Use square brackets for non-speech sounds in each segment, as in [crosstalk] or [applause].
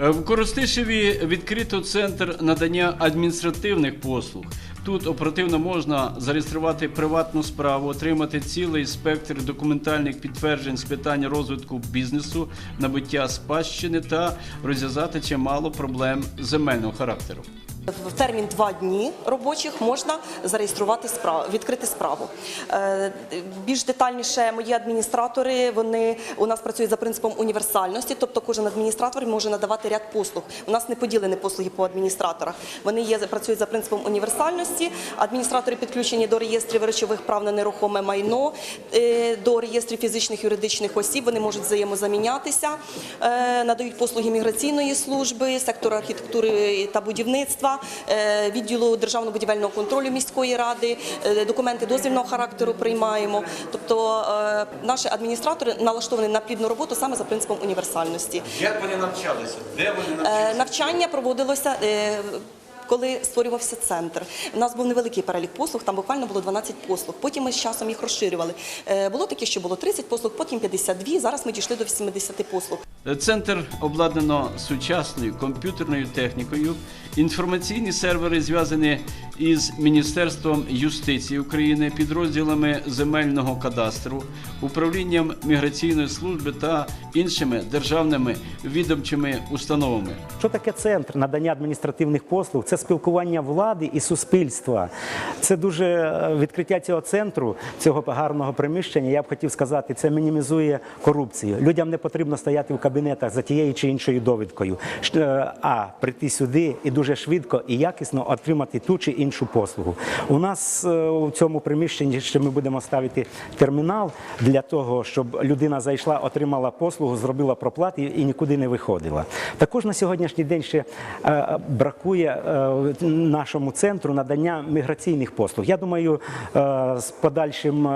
Е, В Коростишеві відкрито центр надання адміністративних послуг. Тут оперативно можна зареєструвати приватну справу, отримати цілий спектр документальних підтверджень з питань розвитку бізнесу, набуття спадщини та розв'язати чимало проблем земельного характеру. В термін два дні робочих можна зареєструвати справу, відкрити справу. Е, Більш детальніше мої адміністратори вони у нас працюють за принципом універсальності, тобто кожен адміністратор може надавати ряд послуг. У нас не поділені послуги по адміністраторах. Вони є працюють за принципом універсальності. Адміністратори підключені до реєстрів речових прав на нерухоме майно, е, до реєстрів фізичних юридичних осіб. Вони можуть взаємозамінятися, е, надають послуги міграційної служби, сектору архітектури та будівництва, е, відділу державного будівельного контролю міської ради, е, документи дозвільного характеру приймаємо. Тобто е, наші адміністратори налаштовані на плідну роботу саме за принципом універсальності. Як вони навчалися? Де вони Е, Навчання проводилося. Коли створювався центр, у нас був невеликий перелік послуг, там буквально було 12 послуг. Потім ми з часом їх розширювали. Було таке, що було 30 послуг, потім 52, Зараз ми дійшли до 80 послуг. Центр обладнано сучасною комп'ютерною технікою. Інформаційні сервери зв'язані із Міністерством юстиції України, підрозділами земельного кадастру, управлінням міграційної служби та іншими державними відомчими установами. Що таке центр надання адміністративних послуг? Це спілкування влади і суспільства. Це дуже е, відкриття цього центру, цього гарного приміщення. Я б хотів сказати, це мінімізує корупцію. Людям не потрібно стояти в кабінетах за тією чи іншою довідкою, е, а прийти сюди і дуже швидко і якісно отримати ту чи іншу послугу. У нас е, у цьому приміщенні ще ми будемо ставити термінал для того, щоб людина зайшла, отримала послугу, зробила проплату і нікуди не виходила. Також на сьогоднішній день ще е, бракує нашому центру надання міграційних послуг. Я думаю, з подальшим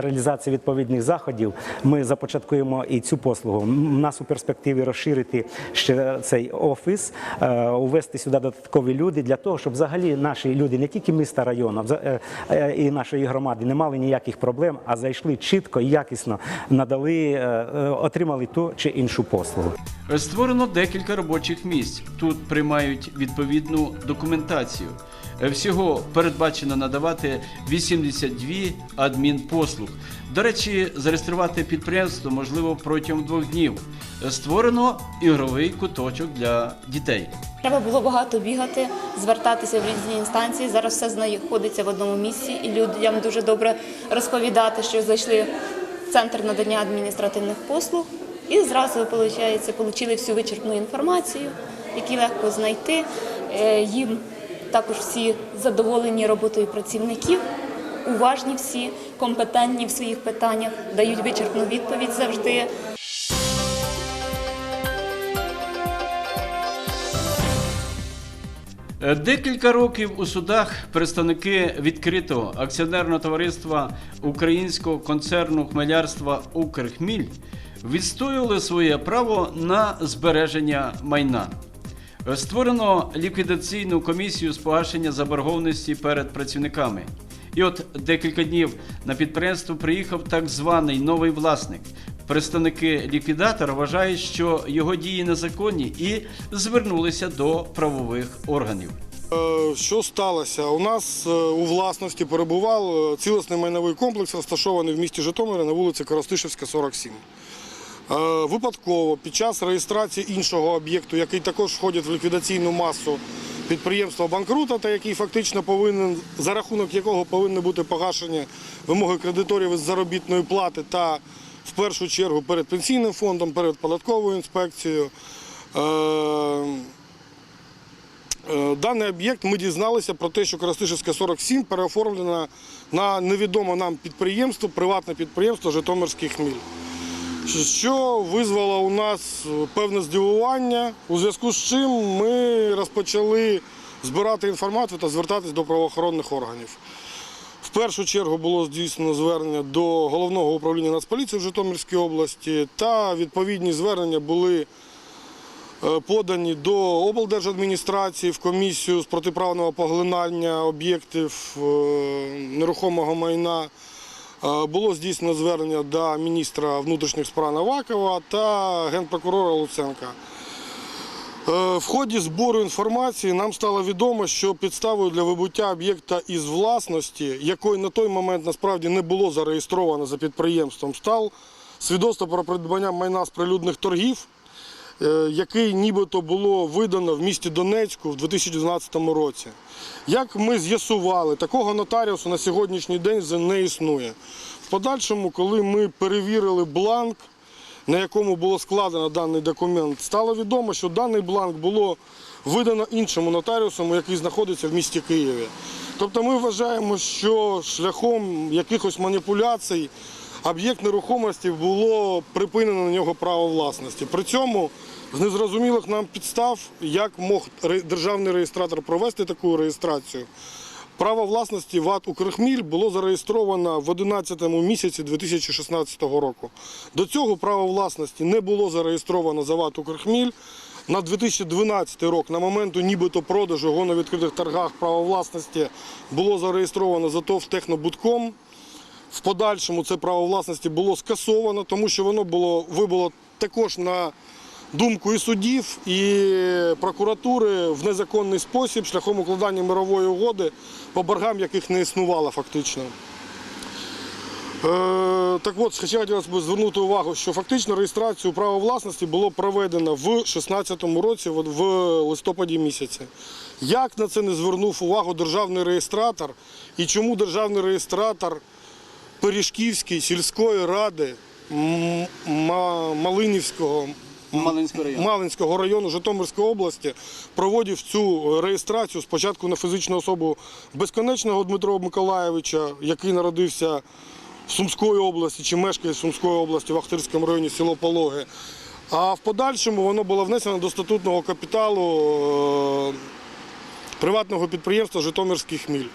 реалізацією відповідних заходів ми започаткуємо і цю послугу. У нас у перспективі розширити ще цей офіс, е, увести сюди додаткові люди для того, щоб взагалі наші люди не тільки міста району е, е, і нашої громади не мали ніяких проблем, а зайшли чітко і якісно надали, отримали ту чи іншу послугу. Створено декілька робочих місць. Тут приймають відповідну документацію. Всього передбачено надавати 82 адмінпослуг. До речі, зареєструвати підприємство можливо протягом двох днів. Створено ігровий куточок для дітей. Треба було багато бігати, звертатися в різні інстанції. Зараз все знаходиться в одному місці, і людям дуже добре розповідати, що зайшли в центр надання адміністративних послуг, і зразу виходить, отримали всю вичерпну інформацію, які легко знайти. Е, Їм також всі задоволені роботою працівників, уважні всі, компетентні в своїх питаннях, дають вичерпну відповідь завжди. Е, Декілька років у судах представники відкритого акціонерного товариства українського концерну хмелярства Укрхміль відстоювали своє право на збереження майна. Створено ліквідаційну комісію з погашення заборгованості перед працівниками. І от декілька днів на підприємство приїхав так званий новий власник. Представники ліквідатора вважають, що його дії незаконні і звернулися до правових органів. Е, Що сталося? У нас е, у власності перебував е, цілісний майновий комплекс, розташований в місті Житомирі на вулиці Коростишевська, 47. Е, Випадково під час реєстрації іншого об'єкту, який також входить в ліквідаційну масу підприємства банкрута, та який фактично повинен, за рахунок якого повинні бути погашені вимоги кредиторів із заробітної плати та в першу чергу перед пенсійним фондом, перед податковою інспекцією. Е, Е, Даний об'єкт ми дізналися про те, що Коростишевська 47 переоформлена на невідоме нам підприємство, приватне підприємство Житомирський хміль. Що визвало у нас е, певне здивування, у зв'язку з чим ми розпочали збирати інформацію та звертатись до правоохоронних органів. В першу чергу було здійснено звернення до головного управління Нацполіції в Житомирській області, та відповідні звернення були е, подані до облдержадміністрації в комісію з протиправного поглинання об'єктів е, нерухомого майна. Е, Було здійснено звернення до міністра внутрішніх справ Навакова та генпрокурора Луценка. Е, В ході збору інформації нам стало відомо, що підставою для вибуття об'єкта із власності, якої на той момент насправді не було зареєстровано за підприємством, став свідоцтво про придбання майна з прилюдних торгів, який нібито було видано в місті Донецьку в 2012 році. Як ми з'ясували, такого нотаріусу на сьогоднішній день не існує. В подальшому, коли ми перевірили бланк, на якому було складено даний документ, стало відомо, що даний бланк було видано іншому нотаріусу, який знаходиться в місті Києві. Тобто ми вважаємо, що шляхом якихось маніпуляцій об'єкт нерухомості було припинено на нього право власності. При цьому з незрозумілих нам підстав, як мог державний реєстратор провести таку реєстрацію. Право власності ВАТ «Укрхміль» було зареєстровано в 11 місяці 2016 року. До цього право власності не було зареєстровано за ВАТ «Укрхміль». На 2012 рік, на моменту нібито продажу його на відкритих торгах право власності було зареєстровано за ТОВ «Технобудком». В подальшому це право власності було скасовано, тому що воно було вибуло також на думку і суддів, і прокуратури в незаконний спосіб шляхом укладання мирової угоди, по боргам яких не існувало фактично. Е, так от, хотілося б звернути увагу, що фактично реєстрацію права власності було проведено в 2016 році, в листопаді місяці. Як на це не звернув увагу державний реєстратор і чому державний реєстратор Пиріжківської сільської ради Малинівського Малинського району. Малинського району Житомирської області проводив цю реєстрацію спочатку на фізичну особу безконечного Дмитра Миколаєвича, який народився в Сумської області чи мешкає в Сумської області в Ахтирському районі село Пологи. А в подальшому воно було внесено до статутного капіталу е, приватного підприємства Житомирський хміль.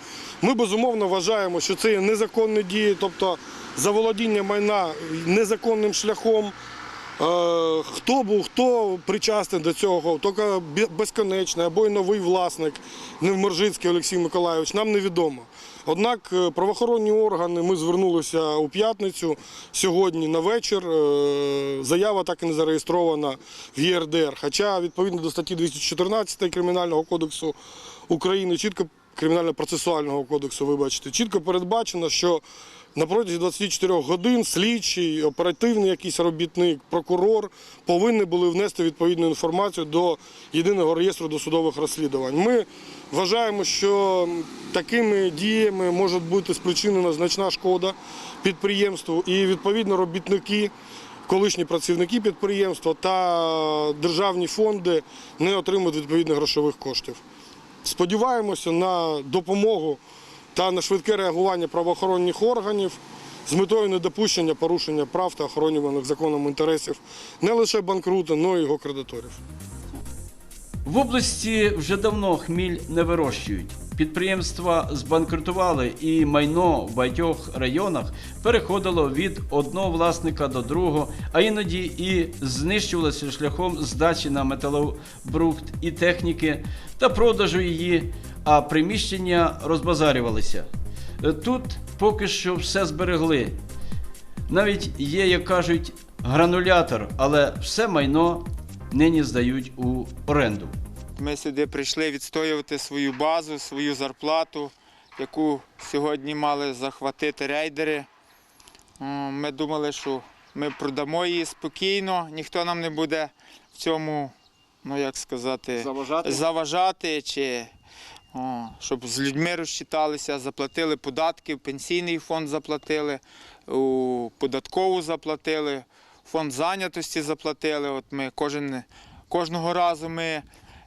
Ми безумовно вважаємо, що це є незаконні дії, тобто заволодіння майна незаконним шляхом. Е, Хто був, хто причасний до цього, тільки безконечний або й новий власник, Невмержицький Олексій Миколайович, нам невідомо. Однак е, правоохоронні органи ми звернулися у п'ятницю сьогодні на вечір. е, Заява так і не зареєстрована в ЄРДР. Хоча відповідно до статті 214 Кримінального кодексу України чітко кримінально-процесуального кодексу, вибачте, чітко передбачено, що на протязі 24 годин слідчий, оперативний якийсь робітник, прокурор повинні були внести відповідну інформацію до єдиного реєстру досудових розслідувань. Ми вважаємо, що такими діями може бути спричинена значна шкода підприємству і відповідно робітники. Колишні працівники підприємства та державні фонди не отримують відповідних грошових коштів. Сподіваємося на допомогу та на швидке реагування правоохоронних органів з метою недопущення порушення прав та охоронюваних законом інтересів не лише банкрута, але й його кредиторів. В області вже давно хміль не вирощують. Підприємства збанкрутували і майно в багатьох районах переходило від одного власника до другого, а іноді і знищувалося шляхом здачі на металобрухт і техніки та продажу її, а приміщення розбазарювалися. Е, Тут поки що все зберегли. Навіть є, як кажуть, гранулятор, але все майно нині здають у оренду. Ми сюди прийшли відстоювати свою базу, свою зарплату, яку сьогодні мали захватити рейдери. Ми думали, що ми продамо її спокійно, ніхто нам не буде в цьому, ну як сказати, Заважати? заважати чи о, щоб з людьми розчиталися, заплатили податки, пенсійний фонд заплатили, у податкову заплатили, фонд зайнятості заплатили. От ми кожен, кожного разу ми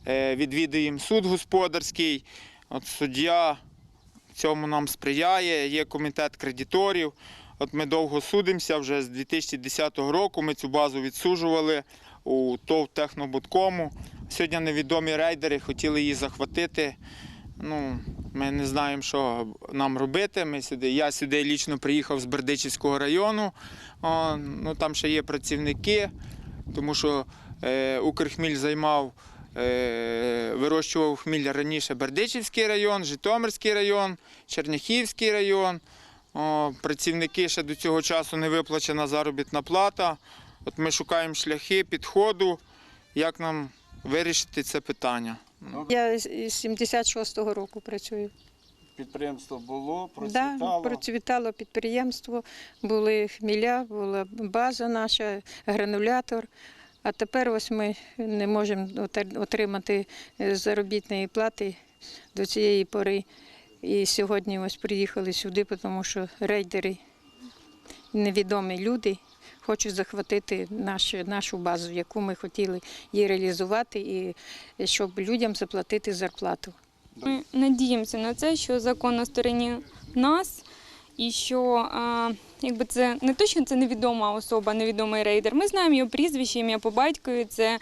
е, відвідуємо суд господарський. От суддя цьому нам сприяє, є комітет кредиторів. От ми довго судимося, вже з 2010 року ми цю базу відсуджували у ТОВ Технобудкому. Сьогодні невідомі рейдери хотіли її захватити. Ну, ми не знаємо, що нам робити. Ми сюди, я сюди лічно приїхав з Бердичівського району. О, ну, там ще є працівники, тому що е, Укрхміль займав, е, вирощував хміль раніше Бердичівський район, Житомирський район, Черняхівський район. О, працівники ще до цього часу не виплачена заробітна плата. От ми шукаємо шляхи підходу, як нам вирішити це питання. Я з з 76-го року працюю. Підприємство було, Да, процвітало підприємство, були хміля, була база наша, гранулятор. А тепер ось ми не можемо отримати е, заробітної плати до цієї пори. І сьогодні ось приїхали сюди, тому що рейдери, невідомі люди, хочуть захватити нашу, нашу базу, яку ми хотіли її реалізувати, і щоб людям заплатити зарплату. Ми надіємося на це, що закон на стороні нас, і що якби це не то, що це невідома особа, невідомий рейдер. Ми знаємо його прізвище, ім'я по батькові. Це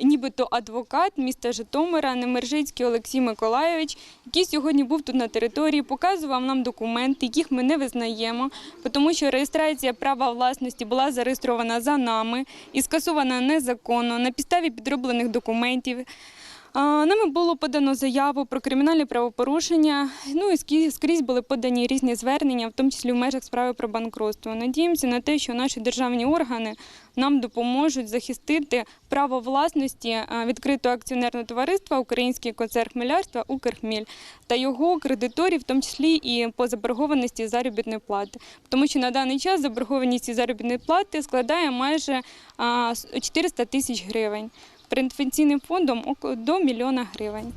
нібито адвокат міста Житомира Немержицький Олексій Миколайович, який сьогодні був тут на території, показував нам документи, яких ми не визнаємо, тому що реєстрація права власності була зареєстрована за нами і скасована незаконно на підставі підроблених документів. Нами було подано заяву про кримінальне правопорушення. Ну і скрізь були подані різні звернення, в тому числі в межах справи про банкротство. Надіємося на те, що наші державні органи нам допоможуть захистити право власності відкритого акціонерного товариства Український концерн хмелярства Укрхміль та його кредиторів, в тому числі і по заборгованості заробітної плати. Тому що на даний час заборгованість заробітної плати складає майже 400 тисяч гривень превенційним фондом око- до мільйона гривень.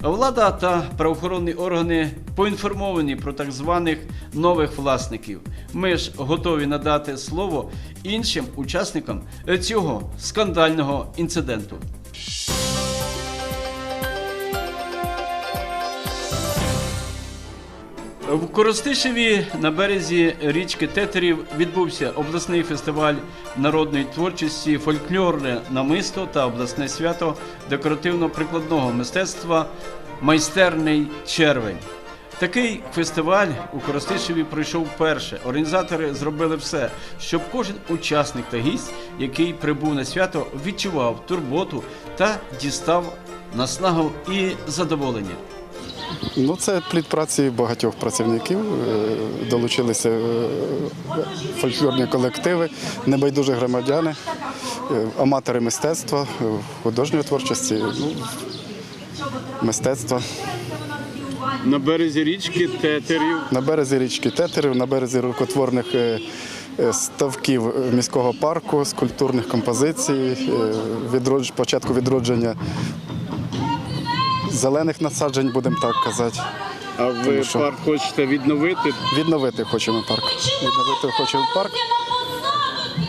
Влада та правоохоронні органи поінформовані про так званих нових власників. Ми ж готові надати слово іншим учасникам цього скандального інциденту. В Коростишеві на березі річки Тетерів відбувся обласний фестиваль народної творчості, фольклорне намисто та обласне свято декоративно-прикладного мистецтва Майстерний червень. Такий фестиваль у Коростишеві пройшов вперше. Організатори зробили все, щоб кожен учасник та гість, який прибув на свято, відчував турботу та дістав наснагу і задоволення. Ну, це плід праці багатьох працівників. Е, Долучилися е, фольклорні колективи, небайдужі громадяни, е, аматори мистецтва, художньої творчості, ну, мистецтва. На березі річки Тетерів На березі річки Тетерів, на березі рукотворних ставків міського парку, скульптурних композицій, відродж- початку відродження зелених насаджень, будемо так казати. А ви Тому що- парк хочете відновити? Відновити хочемо парк. Відновити хочемо парк.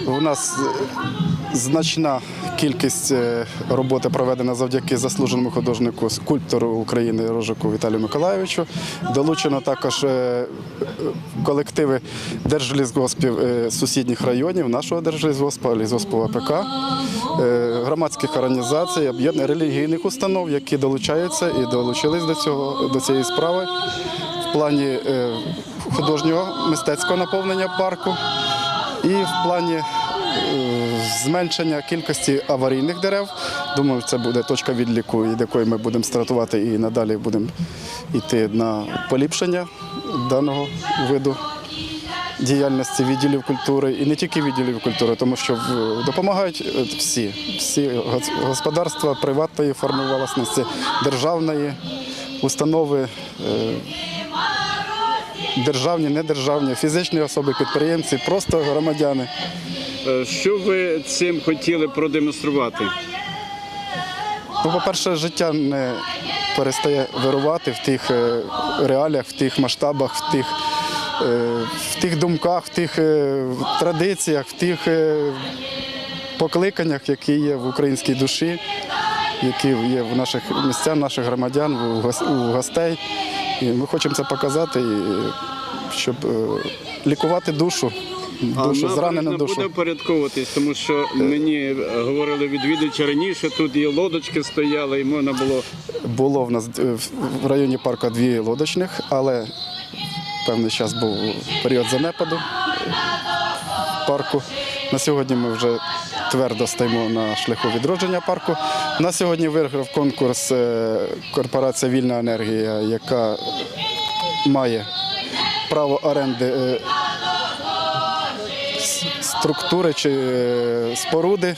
У нас е, значна кількість е, роботи проведена завдяки заслуженому художнику, скульптору України Рожику Віталію Миколайовичу. Долучено також е, колективи держлісгоспів е, сусідніх районів, нашого держлісгоспа, лісгоспу АПК, е, громадських організацій, об'єднань релігійних установ, які долучаються і долучились до цього до цієї справи в плані художнього мистецького наповнення парку і в плані зменшення кількості аварійних дерев. Думаю, це буде точка відліку, від якої ми будемо стартувати і надалі будемо йти на поліпшення даного виду. Діяльності відділів культури і не тільки відділів культури, тому що допомагають е, всі, всі господарства приватної форми власності, державної установи, е, державні, недержавні, фізичні особи, підприємці, просто громадяни. Е, Що ви цим хотіли продемонструвати? Ну, по-перше, життя не перестає вирувати в тих е, реаліях, в тих масштабах, в тих, е, в тих думках, в тих традиціях, в тих покликаннях, які є в українській душі, які є в наших місцях, наших громадян, у гос- гостей. І ми хочемо це показати, щоб лікувати душу, душу зранену душу. буде впорядковуватись, тому що мені е, говорили відвідувачі раніше, тут і лодочки стояли, і можна було Було в нас е, в районі парку дві лодочних, але певний час був період занепаду парку. На сьогодні ми вже твердо стоїмо на шляху відродження парку. На сьогодні виграв конкурс е, корпорація Вільна енергія, яка має право оренди е, структури чи е, споруди,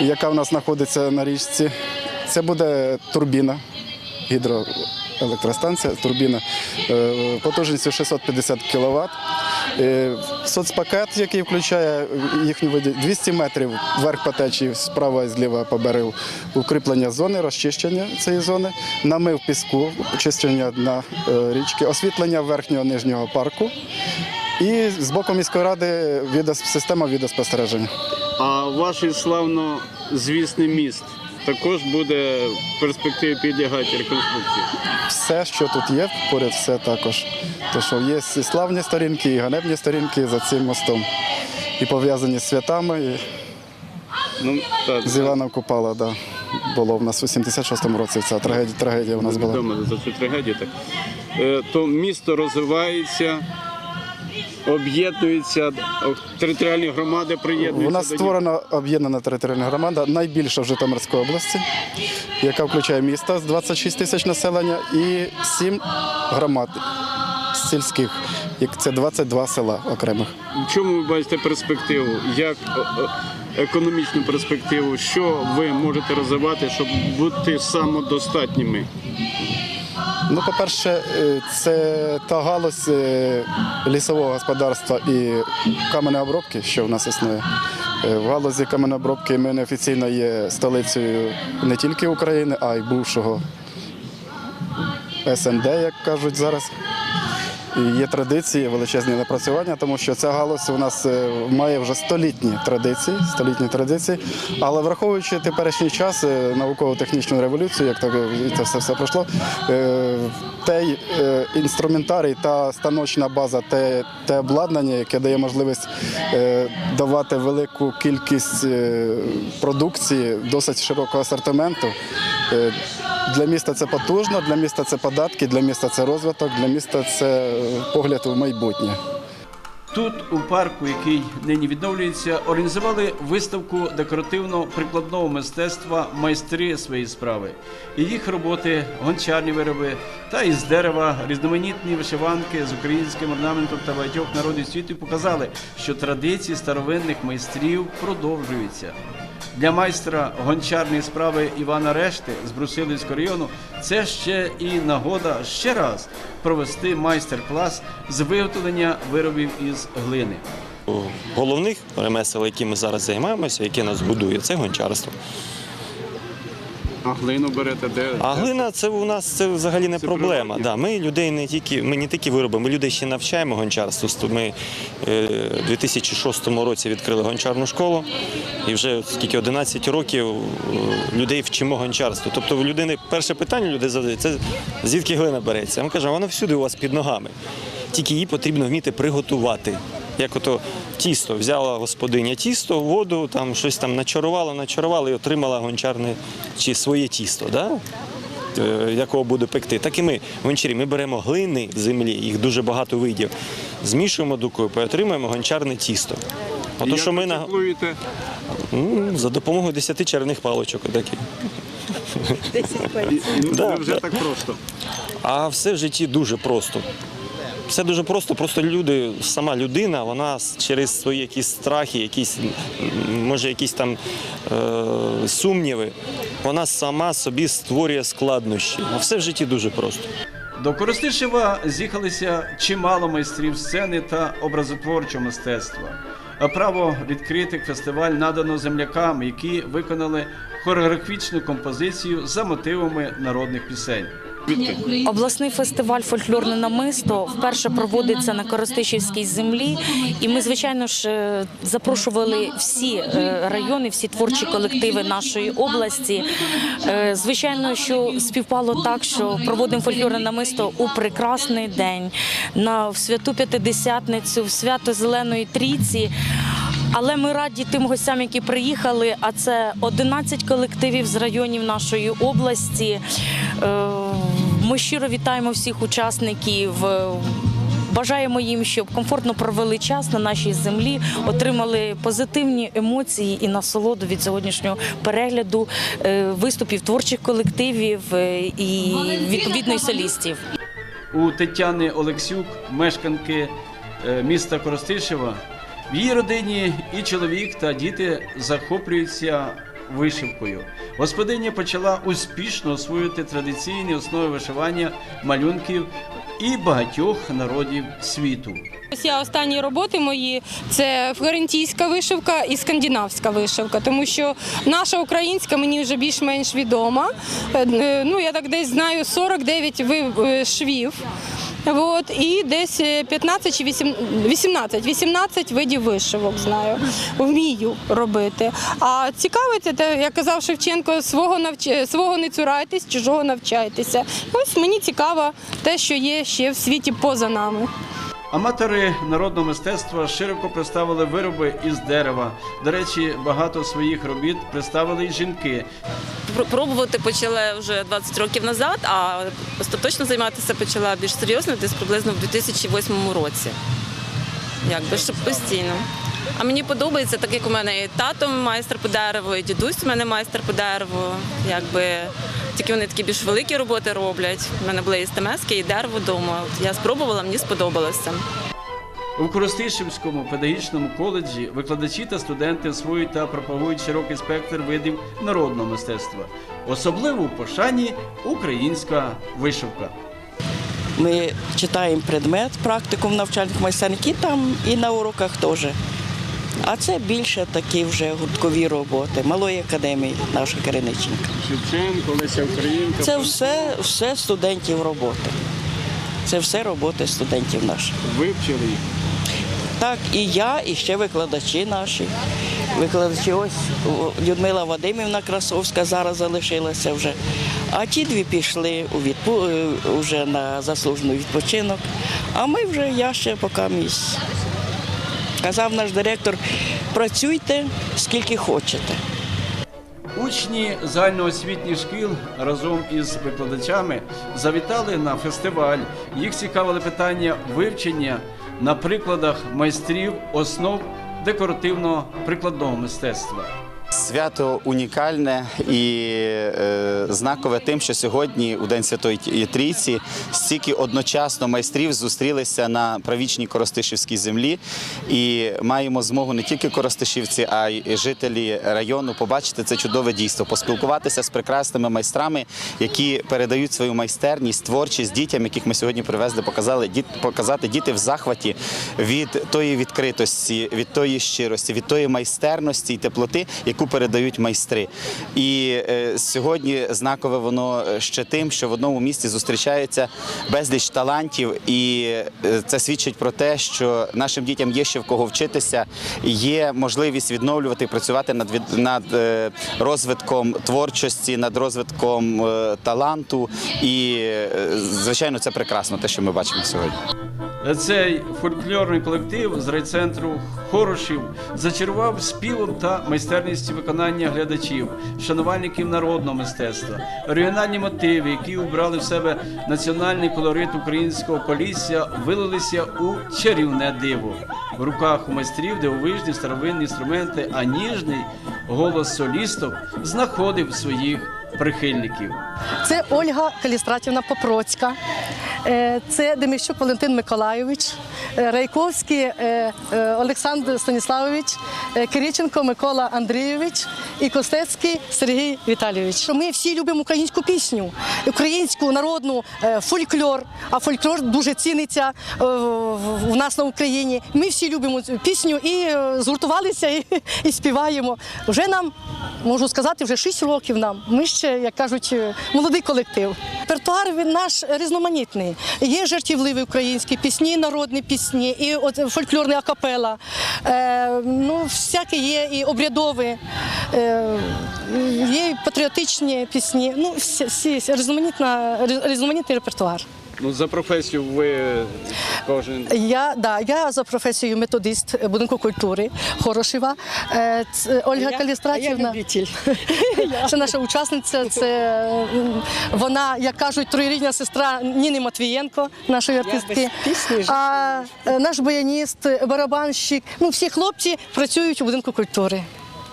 яка в нас знаходиться на річці. Це буде турбіна, гідроелектростанція, турбіна е, потужністю 650 кВт. Е, Соцпакет, який включає їхню воді 200 метрів вверх по течії, справа і зліва по берегу, укріплення зони, розчищення цієї зони, намив піску, очищення дна річки, освітлення верхнього нижнього парку. І з боку міської ради відео, система відеоспостереження. А ваш славно звісний міст також буде в перспективі підлягати реконструкції. Все, що тут є, поряд все також. То що є і славні сторінки, і ганебні сторінки за цим мостом. І пов'язані з святами. І Ну так з Іваном Купала, да. Було в нас у 76-му році ця трагедія, трагедія у нас була. відомо за цю трагедію. Так Е, то місто розвивається, об'єднується, о, територіальні громади приєднуються. У нас створена об'єднана територіальна громада, найбільша в Житомирській області, яка включає місто з 26 тисяч населення і 7 громад сільських. Це 22 села окремих. В чому ви бачите перспективу? Як о, о, економічну перспективу? Що ви можете розвивати, щоб бути самодостатніми? Ну, по-перше, е, це та галузь е, лісового господарства і каменної обробки, що в нас існує. Е, В галузі каменної обробки ми неофіційно є столицею не тільки України, а й бувшого СНД, як кажуть зараз. Є традиції, величезні напрацювання, тому що ця галузь у нас е, має вже столітні традиції, столітні традиції. Але враховуючи теперішній час, е, науково-технічну революцію, як так е, це все, все пройшло, той інструментарій, та станочна база, те, те обладнання, яке дає можливість давати велику кількість продукції, досить широкого асортименту. Для міста це потужно, для міста це податки, для міста це розвиток, для міста це е, погляд у майбутнє. Тут, у парку, який нині відновлюється, організували виставку декоративно-прикладного мистецтва майстри своєї справи. І їх роботи, гончарні вироби та із дерева різноманітні вишиванки з українським орнаментом та багатьох народів світу показали, що традиції старовинних майстрів продовжуються. Для майстра гончарної справи Івана Решти з Брусилівського району це ще і нагода ще раз провести майстер-клас з виготовлення виробів із глини. головних ремесел, які ми зараз займаємося, які нас будує, це гончарство. А глину берете де? А глина це у нас це взагалі не Це проблема. природні. Да, ми людей не тільки ми не тільки виробимо, ми людей ще навчаємо гончарству. Ст- Ми е, у 2006 році відкрили гончарну школу, і вже скільки 11 років е, людей вчимо гончарству. Тобто в людини перше питання людей задають, це звідки глина береться. Ми кажемо, вона всюди у вас під ногами. Тільки її потрібно вміти приготувати. Як ото тісто взяла господиня тісто, воду, там щось там начарувала, начарувала і отримала гончарне чи своє тісто, да? Е, якого буде пекти. Так і ми гончарі. Ми беремо глини в землі, їх дуже багато видів, змішуємо докупи, отримуємо гончарне тісто. Ото, що ми на... За допомогою 10 чарних паличок. Отакі. Да, Це вже да. так просто. А все в житті дуже просто. Все дуже просто, просто люди, сама людина, вона через свої якісь страхи, якісь, може, якісь там е, сумніви, вона сама собі створює складнощі. А все в житті дуже просто. До Коростишева з'їхалися чимало майстрів сцени та образотворчого мистецтва. Право відкрити фестиваль надано землякам, які виконали хореографічну композицію за мотивами народних пісень. Обласний фестиваль фольклорне намисто вперше проводиться на Коростишівській землі, і ми, звичайно ж, е, запрошували всі е, райони, всі творчі колективи нашої області. Е, Звичайно, що співпало так, що проводимо фольклорне намисто у прекрасний день на святу п'ятидесятницю, в свято Зеленої Трійці. Але ми раді тим гостям, які приїхали. А це 11 колективів з районів нашої області. Ми щиро вітаємо всіх учасників. Бажаємо їм, щоб комфортно провели час на нашій землі, отримали позитивні емоції і насолоду від сьогоднішнього перегляду е, виступів творчих колективів е, і відповідно і солістів. У Тетяни Олексюк, мешканки е, міста Коростишева, в її родині і чоловік та діти захоплюються вишивкою. Господиня почала успішно освоювати традиційні основи вишивання малюнків і багатьох народів світу. Ось я останні роботи мої це флорентійська вишивка і скандинавська вишивка, тому що наша українська мені вже більш-менш відома. Е, Ну я так десь знаю 49 ви- е, швів. От, і десь е, 15 чи 8 18, 18 видів вишивок знаю, вмію робити. А цікавиться, те, як казав Шевченко, свого навч... свого не цурайтесь, чужого навчайтеся. Ось мені цікаво те, що є ще в світі поза нами. Аматори народного мистецтва широко представили вироби із дерева. До речі, багато своїх робіт представили й жінки. Пробувати почала вже 20 років назад, а остаточно займатися почала більш серйозно десь приблизно в 2008 році. Якби щоб постійно. А мені подобається, так як у мене і тато майстер по дереву, і дідусь у мене майстер по дереву. Якби тільки вони такі більш великі роботи роблять. У мене були і стемески, і дерево вдома. Я спробувала, мені сподобалося. У Коростишівському педагогічному коледжі викладачі та студенти освоюють та пропагують широкий спектр видів народного мистецтва. Особливо у пошані українська вишивка. Ми читаємо предмет, практикум навчальних майстерників там і на уроках теж. А це більше такі вже гурткові роботи малої академії, наша Кириниченка. Шевченко, Леся Українка. Це все, все студентів роботи. Це все роботи студентів наших. вивчили їх. Так, і я, і ще викладачі наші. Викладачі ось Людмила Вадимівна Красовська зараз залишилася вже. А ті дві пішли у відпу... е, вже на заслужений відпочинок. А ми вже я ще поки місць. Казав наш директор, працюйте скільки хочете. Учні загальноосвітніх шкіл разом із викладачами завітали на фестиваль. Їх цікавили питання вивчення на прикладах майстрів основ декоративно-прикладного мистецтва. Свято унікальне і е, знакове тим, що сьогодні, у День Святої Трійці, стільки одночасно майстрів зустрілися на правічній Коростишівській землі. І маємо змогу не тільки коростишівці, а й жителі району побачити це чудове дійство, поспілкуватися з прекрасними майстрами, які передають свою майстерність, творчість дітям, яких ми сьогодні привезли, показали діт, показати діти в захваті від тої відкритості, від тої щирості, від тої майстерності і теплоти, яку передають майстри. І е, сьогодні знакове воно ще тим, що в одному місці зустрічається безліч талантів, і е, це свідчить про те, що нашим дітям є ще в кого вчитися, є можливість відновлювати і працювати над над е, розвитком творчості, над розвитком е, таланту. І е, звичайно, це прекрасно, те, що ми бачимо сьогодні. Цей фольклорний колектив з райцентру Хорошів зачарував співом та майстерністю виконання глядачів, шанувальників народного мистецтва, регіональні мотиви, які убрали в себе національний колорит українського полісся, вилилися у чарівне диво. В руках у майстрів дивовижні старовинні інструменти, а ніжний голос солісток знаходив своїх прихильників. Це Ольга Калістратівна Попроцька, це Демищук Валентин Миколайович, е, Райковський е, е, Олександр Станіславович, е, Кириченко Микола Андрійович і Костецький Сергій Віталійович. Ми всі любимо українську пісню, українську народну е, фольклор. А фольклор дуже ціниться е, в нас на Україні. Ми всі любимо цю пісню і е, згуртувалися і, і співаємо. Вже нам можу сказати, вже 6 років нам. Ми ще, як кажуть, е, молодий колектив. Репертуар він наш різноманітний. Є жартівливі українські пісні, народні пісні, і от фольклорна акапела. Е, ну, всяке є і обрядові, е, є і патріотичні пісні. Ну, всі, всі різноманітна, різноманітний репертуар. Ну за професію ви кожен Я, да, я за професією методист будинку культури Хорошева. Е, ц- Ольга Калістратівна. [laughs] Це наша учасниця. Це вона, як кажуть, троюрідня сестра Ніни Матвієнко, нашої артистки. А е, наш баяніст, барабанщик. Ну, всі хлопці працюють у будинку культури.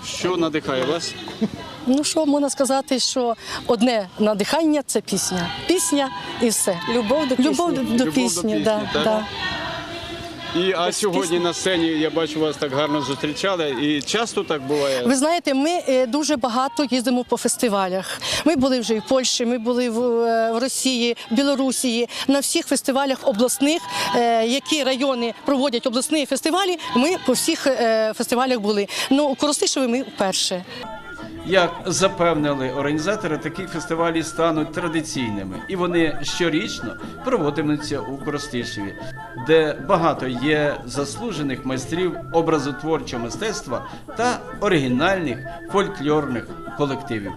Що надихає вас? Ну що можна сказати, що одне надихання це пісня. Пісня і все. Любов до пісні. Любов до, Любов до пісні, пісні, да, так? да. І а сьогодні на сцені я бачу вас так гарно зустрічали. І часто так буває. Ви знаєте, ми е, дуже багато їздимо по фестивалях. Ми були вже і в Польщі, ми були в, е, Росії, в Білорусі. На всіх фестивалях обласних, е, які райони проводять обласні фестивалі. Ми по всіх фестивалях були. Ну у Коростишеві ми вперше. Як запевнили організатори, такі фестивалі стануть традиційними, і вони щорічно проводитимуться у Коростишеві, де багато є заслужених майстрів образотворчого мистецтва та оригінальних фольклорних колективів.